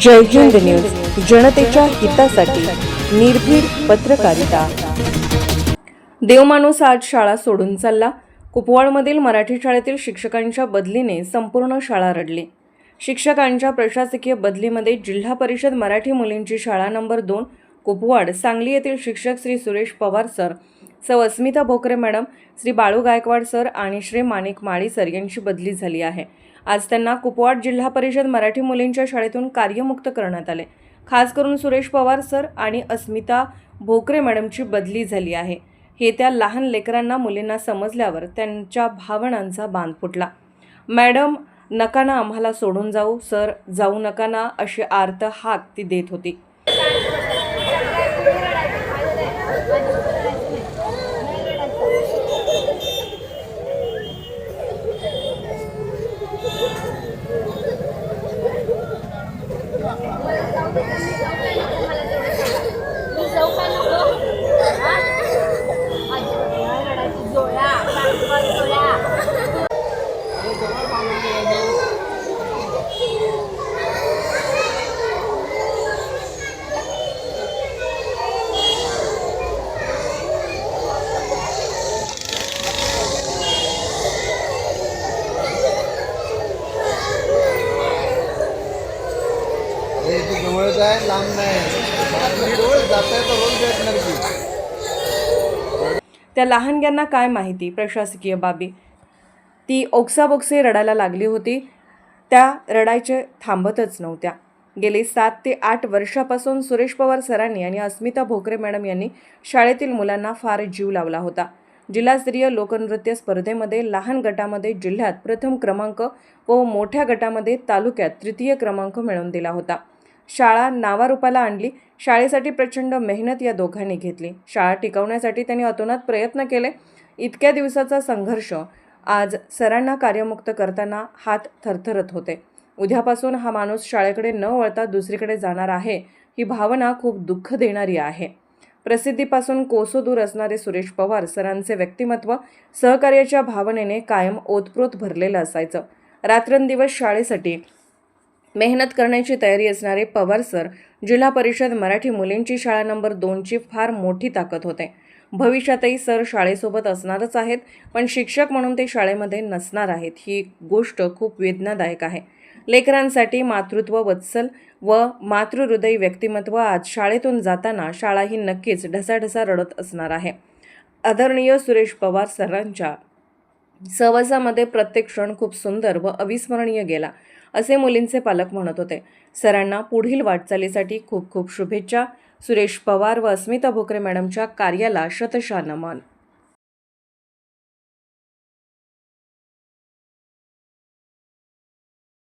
जय Hind news जनतेच्या हितासाठी निर्भीड पत्रकारिता. देवमाणूस आज शाळा सोडून चालला. कुपवाडमधील मराठी शाळेतील शिक्षकांच्या बदलीने संपूर्ण शाळा रडली. शिक्षकांच्या प्रशासकीय बदलीमध्ये जिल्हा परिषद मराठी मुलींची शाळा नंबर दोन कुपवाड सांगली येथील शिक्षक श्री सुरेश पवार सर सौ अस्मिता भोकरे मॅडम श्री बाळू गायकवाड सर आणि श्री माणिक माळी सर यांची बदली झाली आहे. आज त्यांना कुपवाड जिल्हा परिषद मराठी मुलींच्या शाळेतून कार्यमुक्त करण्यात आले. खास करून सुरेश पवार सर आणि अस्मिता भोकरे मॅडमची बदली झाली आहे. हे त्या लहान लेकरांना मुलींना समजल्यावर त्यांच्या भावनांचा बांध फुटला. मॅडम नका ना आम्हाला सोडून जाऊ सर. जाऊ नका ना अशी आर्त हाक ती देत होती मी जाऊ का नको हा? अजिबात रडायची जोया सारखं जोया हे इथे जवळच आहे लांब नाही. रोज जात आहे तर रोज भेटणार की. त्या लहानग्यांना काय माहिती? प्रशासकीय बाबी. ती ओक्साबोक्से रडायला लागली होती. त्या रडायचे थांबतच नव्हत्या. गेली सात ते आठ वर्षापासून सुरेश पवार सरांनी आणि अस्मिता भोकरे मॅडम यांनी शाळेतील मुलांना फार जीव लावला होता. जिल्हास्तरीय लोकनृत्य स्पर्धेमध्ये लहान गटामध्ये जिल्ह्यात प्रथम क्रमांक व मोठ्या गटामध्ये तालुक्यात तृतीय क्रमांक मिळवून दिला होता. शाळा नावारूपाला आणली. शाळेसाठी प्रचंड मेहनत या दोघांनी घेतली. शाळा टिकवण्यासाठी त्यांनी अतोनात प्रयत्न केले. इतक्या दिवसाचा संघर्ष आज सरांना कार्यमुक्त करताना हात थरथरत होते. उद्यापासून हा माणूस शाळेकडे न वळता दुसरीकडे जाणार आहे ही भावना खूप दुःख देणारी आहे. प्रसिद्धीपासून कोसो दूर असणारे सुरेश पवार सरांचे व्यक्तिमत्व सहकार्याच्या भावनेने कायम ओतप्रोत भरलेलं असायचं. रात्रंदिवस शाळेसाठी मेहनत करण्याची तयारी असणारे पवार सर जिल्हा परिषद मराठी मुलींची शाळा नंबर दोनची फार मोठी ताकद होते. भविष्यातही सर शाळेसोबत असणारच आहेत पण शिक्षक म्हणून ते शाळेमध्ये नसणार आहेत ही गोष्ट खूप वेदनादायक आहे. लेकरांसाठी मातृत्व वत्सल व मातृहृदय व्यक्तिमत्व आज शाळेतून जाताना शाळा ही नक्कीच ढसाढसा रडत असणार आहे. आदरणीय सुरेश पवार सरांच्या सहवासामध्ये प्रत्येक क्षण खूप सुंदर व अविस्मरणीय गेला. असे मुलींचे पालक म्हणत होते. सरांना पुढील वाटचालीसाठी खूप खूप शुभेच्छा. सुरेश पवार व अस्मिता भोकरे मॅडमच्या कार्याला शतशा नमन